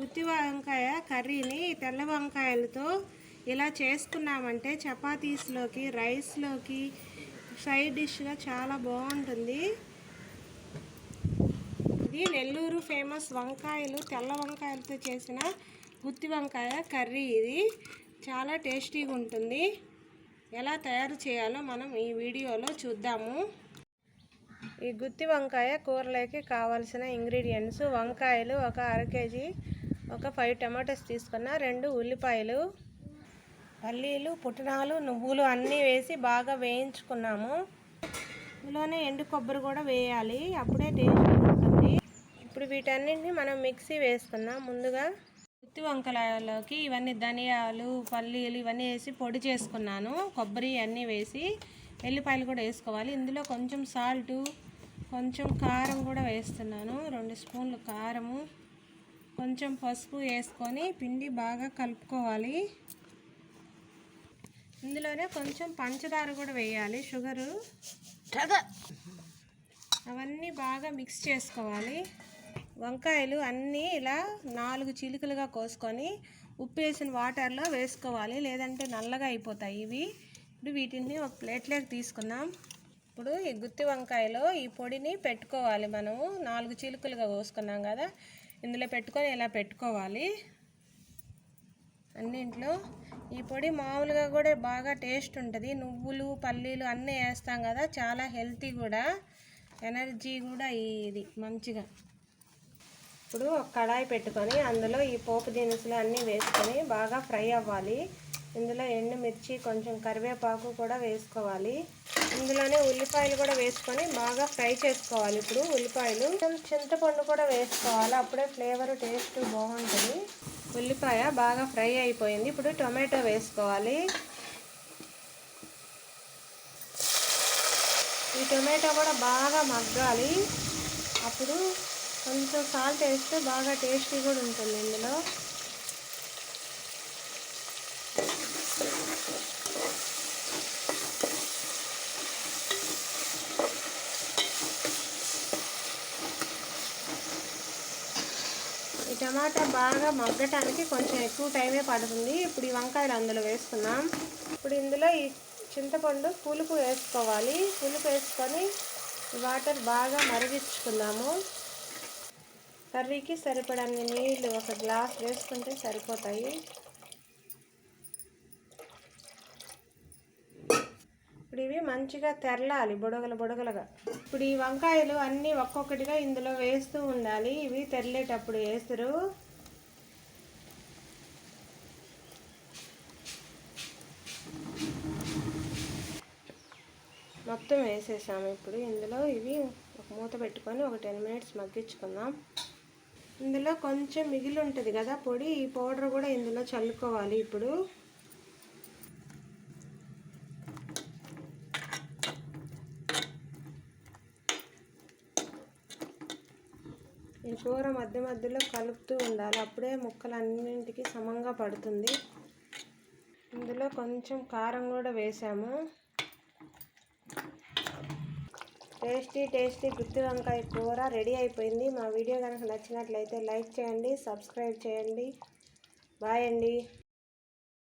గుత్తి వంకాయ కర్రీని తెల్ల వంకాయలతో ఇలా చేసుకున్నామంటే చపాతీస్లోకి రైస్లోకి సైడ్ డిష్గా చాలా బాగుంటుంది. ఇది నెల్లూరు ఫేమస్ వంకాయలు తెల్ల వంకాయలతో చేసిన గుత్తి వంకాయ కర్రీ ఇది. చాలా టేస్టీగా ఉంటుంది. ఎలా తయారు చేయాలో మనం ఈ వీడియోలో చూద్దాము. ఈ గుత్తి వంకాయ కూరలోకి కావాల్సిన ఇంగ్రీడియంట్స్ వంకాయలు ఒక అర కేజీ ఒక ఫైవ్ టమాటోస్ తీసుకున్న రెండు ఉల్లిపాయలు పల్లీలు పుట్టినాలు నువ్వులు అన్నీ వేసి బాగా వేయించుకున్నాము. ఇందులోనే ఎండు కొబ్బరి కూడా వేయాలి. అప్పుడే టేస్ట్ ఉంటుంది. ఇప్పుడు వీటన్నింటినీ మనం మిక్సీ వేసుకున్నాం ముందుగా. గుత్తి వంకలలోకి ఇవన్నీ ధనియాలు పల్లీలు ఇవన్నీ వేసి పొడి చేసుకున్నాను. కొబ్బరి అన్నీ వేసి ఎల్లిపాయలు కూడా వేసుకోవాలి. ఇందులో కొంచెం సాల్టు కొంచెం కారం కూడా వేస్తున్నాను. రెండు స్పూన్లు కారము. కొంచెం పసుపు వేసుకొని పిండి బాగా కలుపుకోవాలి. ఇందులోనే కొంచెం పంచదార కూడా వేయాలి షుగరు. అవన్నీ బాగా మిక్స్ చేసుకోవాలి. వంకాయలు అన్నీ ఇలా నాలుగు చిలుకలుగా కోసుకొని ఉప్పు వేసిన వాటర్లో వేసుకోవాలి. లేదంటే నల్లగా అయిపోతాయి ఇవి. ఇప్పుడు వీటిని ఒక ప్లేట్లోకి తీసుకుందాం. ఇప్పుడు ఈ గుత్తి వంకాయలో ఈ పొడిని పెట్టుకోవాలి మనము. నాలుగు చిలుకలుగా కోసుకున్నాం కదా. ఇందులో పెట్టుకొని ఇలా పెట్టుకోవాలి? అన్నింట్లో ఈ పొడి మామూలుగా కూడా బాగా టేస్ట్ ఉంటుంది. నువ్వులు పల్లీలు అన్నీ వేస్తాం కదా చాలా హెల్తీ కూడా. ఎనర్జీ కూడా ఇది మంచిగా. ఇప్పుడు ఒక కడాయి పెట్టుకొని అందులో ఈ పోపు దినుసులు అన్నీ వేసుకొని బాగా ఫ్రై అవ్వాలి. ఇందులో ఎండుమిర్చి కొంచెం కరివేపాకు కూడా వేసుకోవాలి. ఇందులోనే ఉల్లిపాయలు కూడా వేసుకొని బాగా ఫ్రై చేసుకోవాలి. ఇప్పుడు ఉల్లిపాయలు కొంచెం చింతపండు కూడా వేసుకోవాలి. అప్పుడే ఫ్లేవర్ టేస్ట్ బాగుంటుంది. ఉల్లిపాయ బాగా ఫ్రై అయిపోయింది. ఇప్పుడు టొమాటో వేసుకోవాలి. ఈ టొమాటో కూడా బాగా మగ్గాలి. అప్పుడు కొంచెం సాల్ట్ వేస్తే బాగా టేస్టీ కూడా ఉంటుంది ఇందులో. ఈ టమాటా బాగా మగ్గటానికి కొంచెం ఎక్కువ టైమే పడుతుంది. ఇప్పుడు ఈ వంకాయలు అందులో వేసుకుందాం. ఇప్పుడు ఇందులో ఈ చింతపండు పులుపు వేసుకోవాలి. పులుపు వేసుకొని వాటర్ బాగా మరిగించుకుందాము. కర్రీకి సరిపడన్ని నీళ్ళు ఒక గ్లాస్ వేసుకుంటే సరిపోతాయి. ఇప్పుడు ఇవి మంచిగా తెరలాలి బుడగలు బుడగలుగా. ఇప్పుడు ఈ వంకాయలు అన్నీ ఒక్కొక్కటిగా ఇందులో వేస్తూ ఉండాలి. ఇవి తెరలేటప్పుడు వేస్తారు. మొత్తం వేసేసాము ఇప్పుడు. ఇందులో ఇవి ఒక మూత పెట్టుకొని ఒక టెన్ మినిట్స్ మగ్గించుకుందాం. ఇందులో కొంచెం మిగిలి ఉంటుంది కదా పొడి. ఈ పౌడర్ కూడా ఇందులో చల్లుకోవాలి ఇప్పుడు. ఈ కూర మధ్య మధ్యలో కలుపుతూ ఉండాలి. అప్పుడే ముక్కలు అన్నింటికి సమంగా పడుతుంది. ఇందులో కొంచెం కారం కూడా వేసాము. టేస్టీ టేస్టీ గుత్తి వంకాయ కూర రెడీ అయిపోయింది. మా వీడియో కనుక నచ్చినట్లయితే లైక్ చేయండి సబ్స్క్రైబ్ చేయండి. బాయ్ అండి.